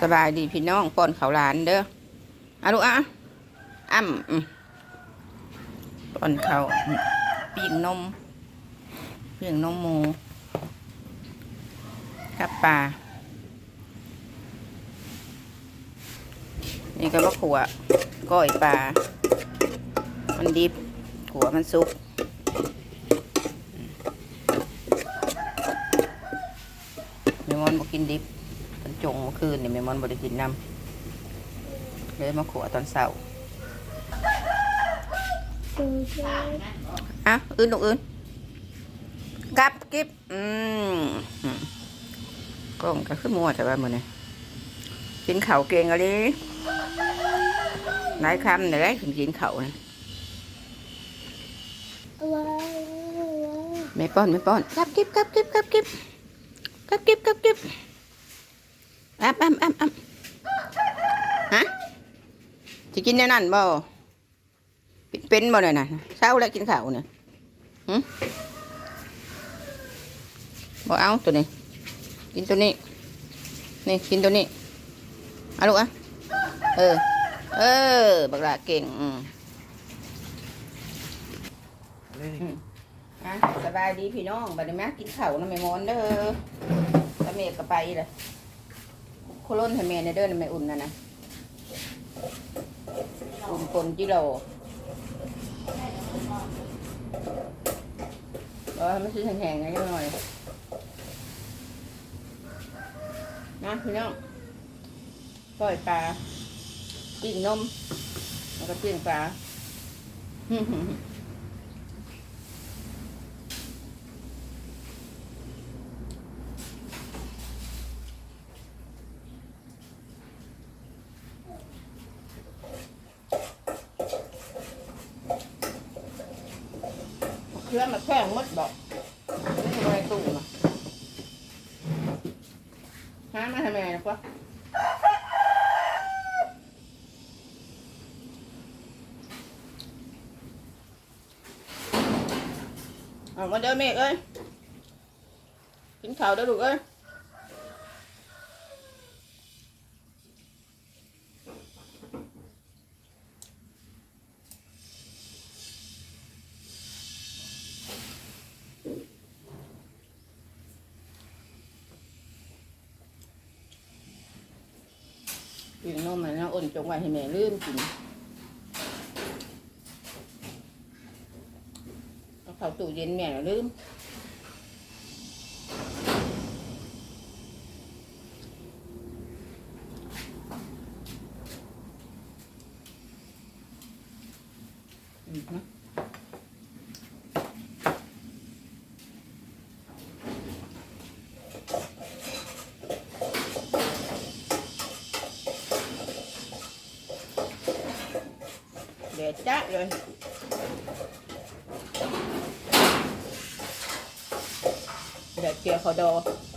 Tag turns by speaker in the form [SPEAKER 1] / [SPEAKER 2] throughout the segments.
[SPEAKER 1] สบายดีพี่น้องป้อนเขาวหลานเด้ออะลูกอะอ้ำอืมป้อนเขาวปีกนมปีกนมหมูกับปลานี่ก็ว่าขัวก้อยปลา มันดิบขัวมันสุกเมมอนบอกกินดิบ จงเมื่อคืนนี่เมมอนบอกได้กินน้ำเลยมาขัวตอนเช้าอะอื่นลูกอื่นกับกิบอืมอืมกล้องก็ขึ้นมัวแต่ว่ามือนี่กินเข่าวเก่งอะไรหลายคำเนี่ยได้ถึงกินเข่าวนะไม่ป้อนไม่ป้อนกับกิบกับกิบกับกิบกับกิบกับกิบ อ้ำอ้ำอ้ำอ้ำฮะจะกินแน่นั่นบ่เป็นเป็นบ่เนี่ยนะเช้าแล้วกินข้าวเนี่ยหึบ่เอาตัวนี้ กินตัวนี้ นี่กินตัวนี้เอาลูกอะเออ เออ บักลาเก่ง อืมอะสบายดีพี่น้องบัดนี้แม่กินข้าวน้ำแม่มอนเด้อถ้าแม่ก็ไปเลย โคลนให้แม่ในเด้อนะแม่อุ่นนะนะอุ่นปนจิโร่เออไม่ซื้อแห้งๆนะยังหน่อยนะพี่น้องปล่อยปลาปิ้งนมแล้วก็ปิ้งปลาื่อมาแข้งมดดอกนี่ไว้ตู้นะหามาทำไมนะปะเอามาเด้อเมฆเอ้ยกินข้าวเด้อลูกเอ้ย กินนมมันนะอ่นจงไว้ให้แม่ลืมกินเอาเข้าตู้เย็นแม่ลืมอืมนะ เด็ดจ้าเ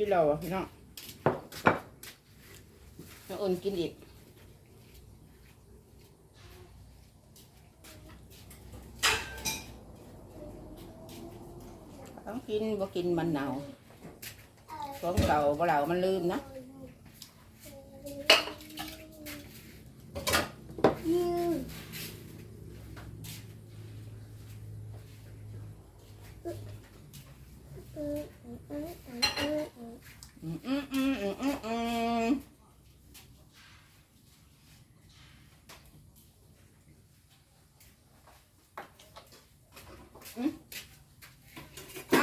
[SPEAKER 1] กี๊ยวขอดอคนกินเราอะพี่น้องน้องอุ่นกินอีกต้องกินบ่กินมันเน่าของเก่าบ่เหล่ามันลืมนะอืมอืมอืมอืมอืมอืมอืมอ้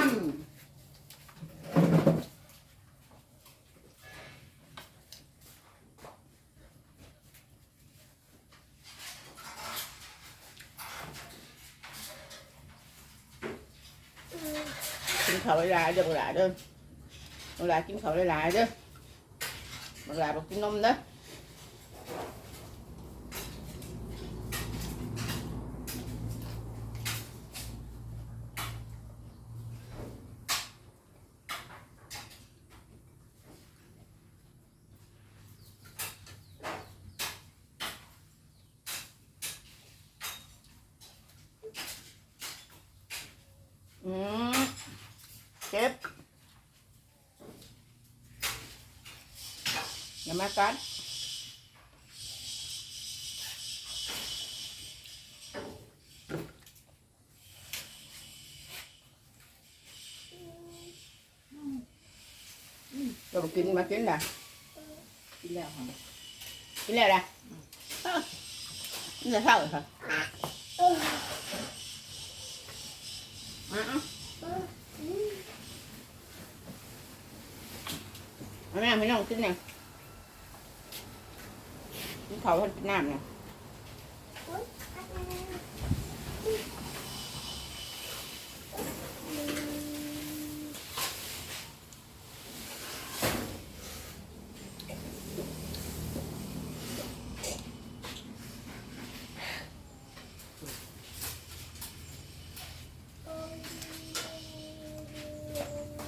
[SPEAKER 1] ำ กินข้าวหลายๆเด้อบ่หลายเด้อบ่หลายกินข้าวหลายๆเด้อบักหลาบอกกินนมเด้ออืม เจ็บอย่ามากัดเรากินมากินละ
[SPEAKER 2] กินแล้วค่ะ
[SPEAKER 1] กินแล้วละนี่จะเศร้าเหรอคะอะอะเอาแม่พี่น้องกินเนี่ยกินเขาวให้กินน้ำเนี่ย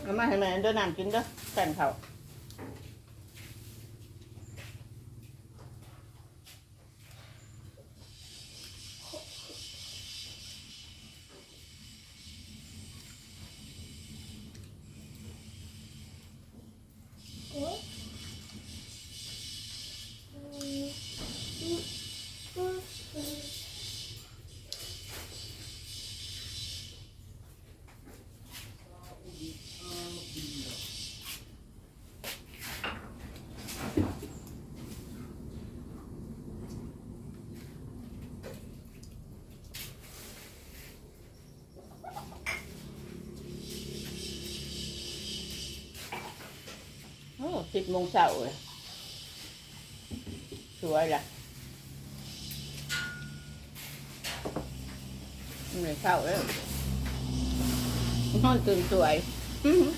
[SPEAKER 1] เอามาให้แม่เดินน้ำกินเด้อแฟนเขาโอ้ สิบโมงเช้าเลยสวยล่ะมันเลยเช้าแล้วนอนตื่นสวยอื้อหือ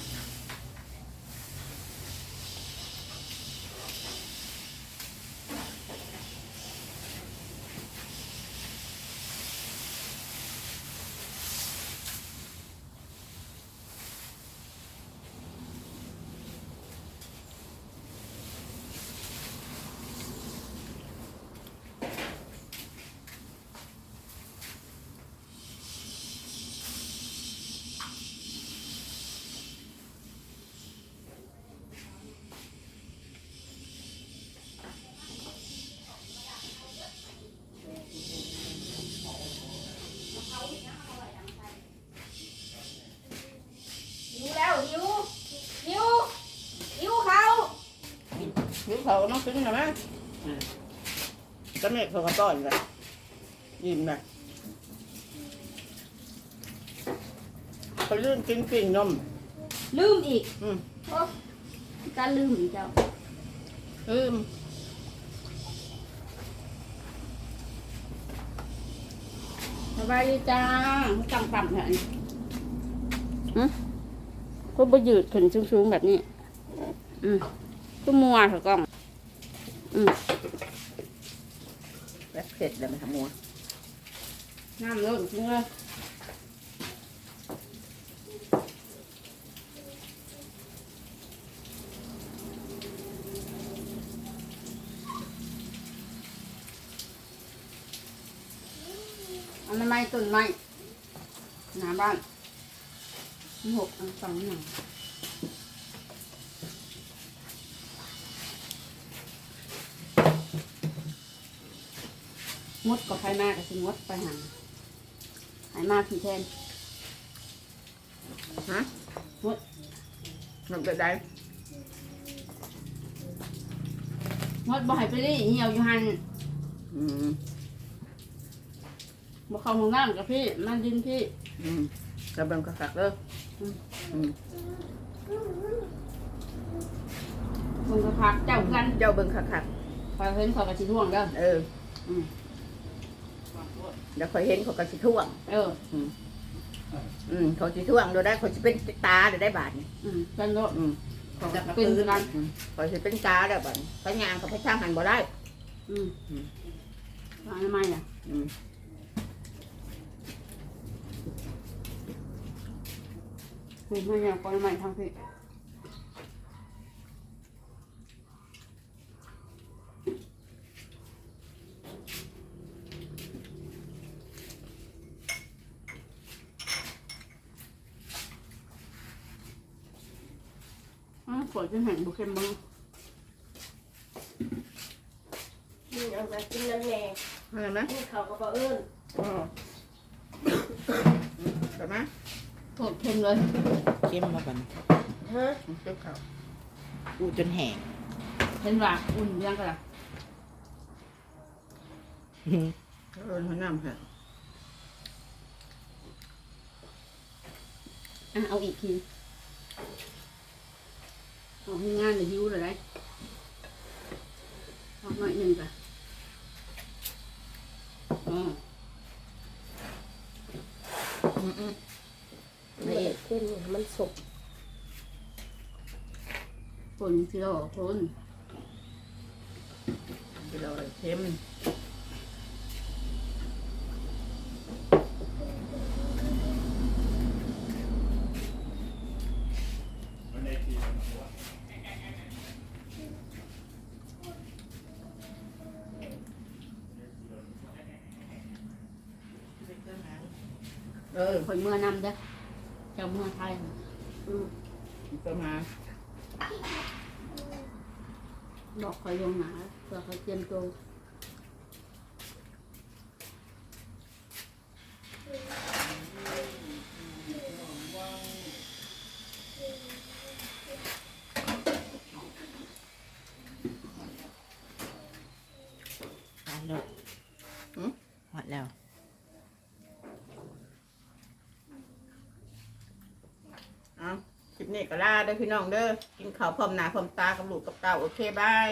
[SPEAKER 2] หิวแล้วหิวหิวหิวเขา
[SPEAKER 1] หิวเขาน้องกินหน่อยไหมก็เม็ดเขาก็ต้อนเลยยิ้มเลยเขาลื่นกินกลิ่นนม
[SPEAKER 2] ลืมอีก
[SPEAKER 1] อืม
[SPEAKER 2] โอ้การลืมอีกเจ้า
[SPEAKER 1] อืม
[SPEAKER 2] สบายดีจ้าจังต่ำเนี่ยอืมก็บยืดขึ้นสูงๆแบบนี้ อืมก็มัวเถอะกล้อง อืม
[SPEAKER 1] แบบเผ็ดเลยไหมคะมัว
[SPEAKER 2] น้ำล้นจริงเลยเอาไม้ไม้ต้นไม้หน้าบ้านมีหกอันสองหนึ่ง มดก็ใครมาก็สิมดไปหาหายมาพี่แทน
[SPEAKER 1] ฮะ
[SPEAKER 2] มด
[SPEAKER 1] มันเป็นไร
[SPEAKER 2] มดบ่ให้ไปรีเหี่ยวอยู่หัน
[SPEAKER 1] อืม
[SPEAKER 2] บ่เข้าห้องน้ำกับพี่มันดินพี่
[SPEAKER 1] อืมกระเบื้องกระสักเด้ออืม อืม
[SPEAKER 2] มึงก็พักเจ้ากัน
[SPEAKER 1] เจ้าเบิ้งคักคัก
[SPEAKER 2] คอยเห็นเขาก็สิท่วงเด้อ
[SPEAKER 1] ๆเออ
[SPEAKER 2] อืม
[SPEAKER 1] เดี๋ยวคอยเห็นเขาก็สิท่วง
[SPEAKER 2] เออ
[SPEAKER 1] อืมเขาสิท่วงเดี๋ยวได้เขาสิเป็นตาเดี๋ยวได้บาทนี่
[SPEAKER 2] อืมกันโลด
[SPEAKER 1] อืม
[SPEAKER 2] ของ
[SPEAKER 1] จะมา
[SPEAKER 2] เป็น
[SPEAKER 1] คืน
[SPEAKER 2] กัน
[SPEAKER 1] คอยสิเป็นกาเด้อบัดพญางกับพระช่างหันบ่ได้
[SPEAKER 2] อืม
[SPEAKER 1] อืม
[SPEAKER 2] ทำไมอะ
[SPEAKER 1] อืม
[SPEAKER 2] คือไม่อยากปล่อยใหม่ทางพี่ อ้าวฝนจะเห็นบุเข้มบ้าง
[SPEAKER 3] นี่เอามากินน้ำแหน่
[SPEAKER 1] เห็นไหม
[SPEAKER 3] นี่เขาก็บอกเอิ้น
[SPEAKER 1] อ๋อเห็นไหม
[SPEAKER 2] โคตรเข้มเลย
[SPEAKER 4] เข้มมาบัดน
[SPEAKER 3] ฮะ
[SPEAKER 1] เจ็บเขา
[SPEAKER 4] อู้จนแห้ง
[SPEAKER 2] เห็นว่าอุ่นยังกันล่ะ
[SPEAKER 1] เอินหัวน้ำค่ะ
[SPEAKER 2] อะเอาอีกที เอาให้งานเลยหิวเลยได้เอาหน่อยหนึ่งก่อนอ๋อ
[SPEAKER 1] อืมอืม
[SPEAKER 3] ละเอียดขึ้นมันสุก
[SPEAKER 2] คนที่เราคน
[SPEAKER 1] เดี๋ยวเราเค็ม เออ
[SPEAKER 2] คนเมื่อนำเด้อเจ้าเมื่อไทย
[SPEAKER 3] อืม
[SPEAKER 1] ประมาณ
[SPEAKER 2] บอกคอยลงหนาเพื่อเขาเตรียมตัว
[SPEAKER 4] หวานแล้วหวานแล้ว
[SPEAKER 1] เอาคลิป นี้ก็ลาเด้อพี่น้องเด้อกินข้าวพร้อมหน้าพร้อมตากับลูกกับเต้าโอเคบาย